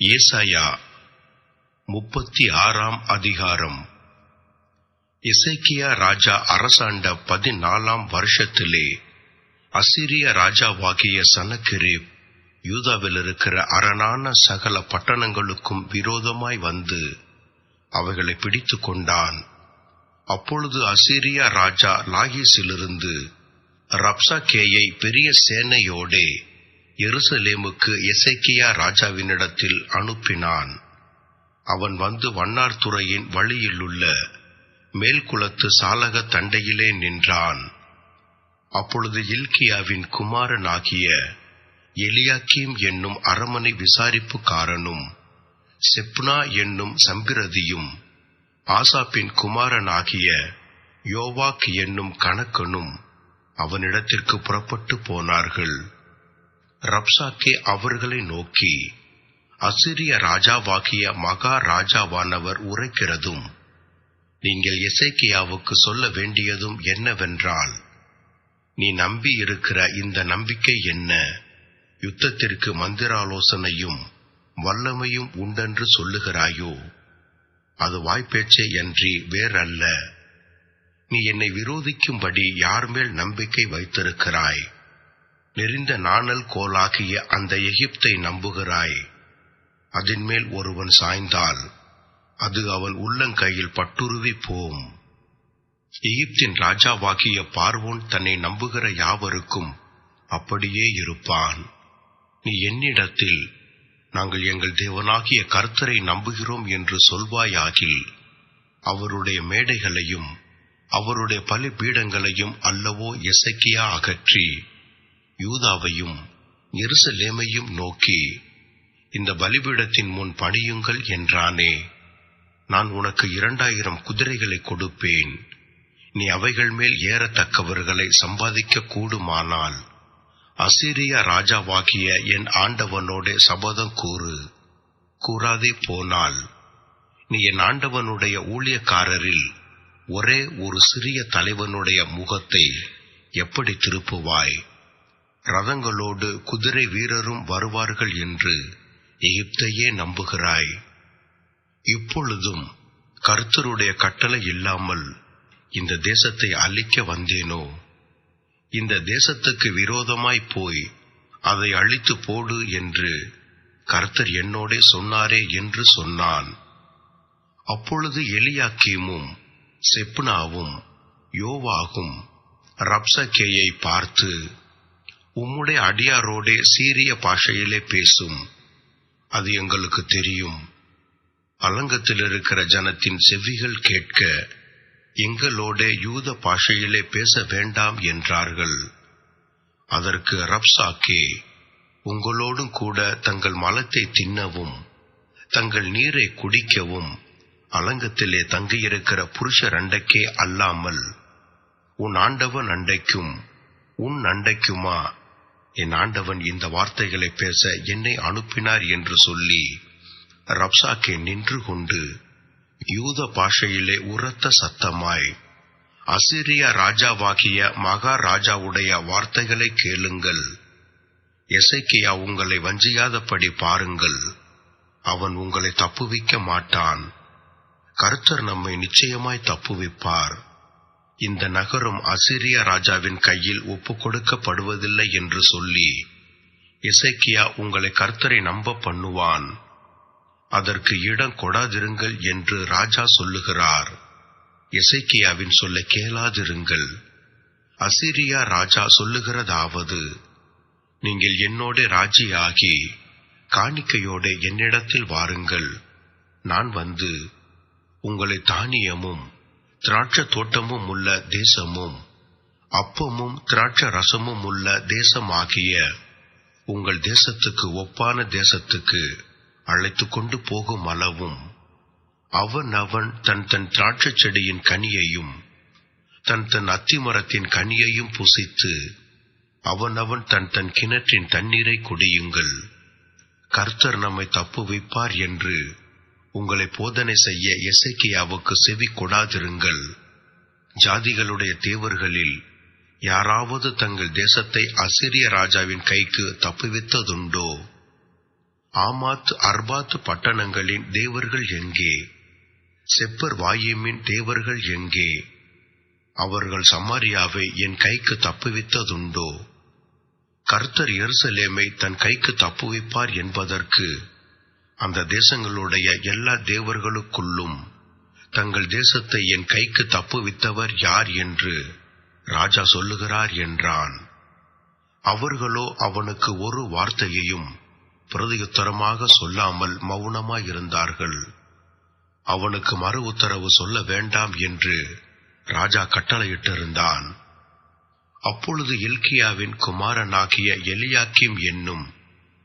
ஏசாயா முப்பத்தி ஆறாம் அதிகாரம். இசைக்கியா ராஜா அரசாண்ட பதினாலாம் வருஷத்திலே அசிரிய ராஜாவாகிய சனக்கிரேப் யூதாவில் இருக்கிற அரணான சகல பட்டணங்களுக்கும் விரோதமாய் வந்து அவைகளை பிடித்து கொண்டான். அப்பொழுது அசிரியா ராஜா லாகிஸிலிருந்து ரப்சாகேயை பெரிய சேனையோடே எருசலேமுக்கு எசைக்கியா ராஜாவினிடத்தில் அனுப்பினான். அவன் வந்து வண்ணார்துறையின் வழியிலுள்ள மேல்குளத்து சாலக தண்டையிலே நின்றான். அப்பொழுது இல்கியாவின் குமாரனாகிய எலியாக்கீம் என்னும் அரமனை விசாரிப்புக்காரனும் செப்னா என்னும் சம்பிரதியும் ஆசாப்பின் குமாரனாகிய யோவாக் என்னும் கணக்கனும் அவனிடத்திற்கு புறப்பட்டு போனார்கள். ரப்சாக்கே அவர்களை நோக்கி அசிரிய ராஜாவாகிய மகா ராஜாவானவர் உரைக்கிறதும் நீங்கள் எசைக்கியாவுக்கு சொல்ல வேண்டியதும் என்னவென்றால் நீ நம்பி இருக்கிற இந்த நம்பிக்கை என்ன? யுத்தத்திற்கு மந்திராலோசனையும் வல்லமையும் உண்டென்று சொல்லுகிறாயோ? அது வாய்ப்பேச்சே அன்றி வேறல்ல. நீ என்னை விரோதிக்கும்படி யார் மேல் நம்பிக்கை வைத்திருக்கிறாய்? நெறிந்த நாணல் கோலாகிய அந்த எகிப்தை நம்புகிறாய். அதன் மேல் ஒருவன் சாய்ந்தால் அது அவன் உள்ளங்கையில் பட்டுருவி போம். எகிப்தின் ராஜாவாகிய பார்வோன் தன்னை நம்புகிற யாவருக்கும் அப்படியே இருப்பான். நீ என்னிடத்தில் நாங்கள் எங்கள் தேவனாகிய கர்த்தரை நம்புகிறோம் என்று சொல்வாயாகில் அவருடைய மேடைகளையும் அவருடைய பலிபீடங்களையும் அல்லவோ இசக்கியா அகற்றி யூதாவையும் எருசலேமையும் நோக்கி இந்த பலிபீடத்தின் முன் பணியுங்கள் என்றானே. நான் உனக்கு இரண்டாயிரம் குதிரைகளை கொடுப்பேன். நீ அவைகள் மேல் ஏறத்தக்கவர்களை சம்பாதிக்க கூடுமானால் அசிரிய ராஜாவாகிய என் ஆண்டவனோட சபதம் கூறு. கூறாதே போனால் நீ என் ஆண்டவனுடைய ஊழியக்காரரில் ஒரே ஒரு சிறிய தலைவனுடைய முகத்தை எப்படி திருப்புவாய்? ரதங்களோடு குதிரை வீரரும் வருவார்கள் என்று எகிப்தையே நம்புகிறாய். இப்பொழுதும் கர்த்தருடைய கட்டளை இல்லாமல் இந்த தேசத்தை அழிக்க வந்தேனோ? இந்த தேசத்துக்கு விரோதமாய் போய் அதை அழித்து போடு என்று கர்த்தர் என்னோடே சொன்னாரே என்று சொன்னான். அப்பொழுது எலியாக்கீமும் செப்னாவும் யோவாகும் ரப்சகேயை பார்த்து உம்முடைய அடியாரோடே சீரிய பாஷையிலே பேசும். அது எங்களுக்கு தெரியும். அலங்கத்தில் இருக்கிற ஜனத்தின் செவிகள் கேட்க எங்களோட யூத பாஷையிலே பேச வேண்டாம் என்றார்கள். அதற்கு ரப்சாக்கே உங்களோடும் கூட தங்கள் மலத்தை தின்னவும் தங்கள் நீரை குடிக்கவும் அலங்கத்திலே தங்கியிருக்கிற புருஷர் அண்டைக்கே அல்லாமல் உன் ஆண்டவன் அண்டைக்கும் உன் அண்டைக்குமா என் ஆண்டவன் இந்த வார்த்தைகளை பேச என்னை அனுப்பினார் என்று சொல்லி ரப்சாக்கே நின்று கொண்டு யூத பாஷையிலே உரத்த சத்தமாய் அசிரிய ராஜாவாகிய மகாராஜாவுடைய வார்த்தைகளை கேளுங்கள். எசைக்கியா உங்களை வஞ்சியாதபடி பாருங்கள். அவன் உங்களை தப்புவிக்க மாட்டான். கருத்தர் நம்மை நிச்சயமாய் தப்புவிப்பார். இந்த நகரம் அசிரிய ராஜாவின் கையில் ஒப்பு கொடுக்கப்படுவதில்லை என்று சொல்லி இசைக்கியா உங்களை கர்த்தரை நம்ப பண்ணுவான். அதற்கு இடம் கொடாதிருங்கள் என்று ராஜா சொல்லுகிறார். இசைக்கியாவின் சொல்ல கேளாதிருங்கள். அசிரியா ராஜா சொல்லுகிறதாவது நீங்கள் என்னோட ராஜியாகி காணிக்கையோட என்னிடத்தில் வாருங்கள். நான் வந்து உங்களை தானியமும் திராட்ச தோட்டமும் உள்ள தேசமும் அப்பமும் திராட்சை ரசமும் உள்ள தேசமாகிய உங்கள் தேசத்துக்கு ஒப்பான தேசத்துக்கு அழைத்து கொண்டு போகும் அளவும் அவன் அவன் தன் தன் திராட்சை செடியின் கனியையும் தன் தன் அத்திமரத்தின் கனியையும் புசித்து அவன் அவன் தன் தன் கிணற்றின் தண்ணீரை குடியுங்கள். கர்த்தர் நம்மை தப்புவிப்பார் என்று உங்களை போதனை செய்ய எசைக்கியாவுக்கு செவி கொடாதிருங்கள். ஜாதிகளுடைய தேவர்களில் யாராவது தங்கள் தேசத்தை அசிரிய ராஜாவின் கைக்கு தப்புவித்ததுண்டோ? ஆமாத் அர்பாத் பட்டணங்களின் தேவர்கள் எங்கே? செப்பர் வாயுமின் தேவர்கள் எங்கே? அவர்கள் சமாரியாவை என் கைக்கு தப்புவித்ததுண்டோ? கர்த்தர் எருசலேமை தன் கைக்கு தப்புவிப்பார் என்பதற்கு அந்த தேசங்களுடைய எல்லா தேவர்களுக்குள்ளும் தங்கள் தேசத்தை என் கைக்கு தப்புவித்தவர் யார் என்று ராஜா சொல்லுகிறார் என்றான். அவர்களோ அவனுக்கு ஒரு வார்த்தையையும் பிரதியுத்தரமாக சொல்லாமல் மௌனமாயிருந்தார்கள் அவனுக்கு மறு உத்தரவு சொல்ல வேண்டாம் என்று ராஜா கட்டளையிட்டிருந்தான். அப்பொழுது இல்கியாவின் குமாரனாகிய எலியாக்கிம் என்னும்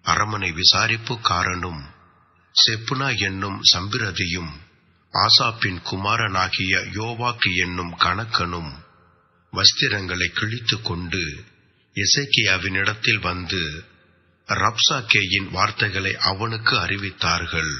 அரமனை விசாரிப்புக்காரனும் செப்புனா என்னும் சம்பிரதியும் ஆசாப்பின் குமாரனாகிய யோவாக்கு என்னும் கணக்கனும் வஸ்திரங்களை கிழித்து கொண்டு எசேக்கியாவினிடத்தில் வந்து ரப்சாக்கேயின் வார்த்தைகளை அவனுக்கு அறிவித்தார்கள்.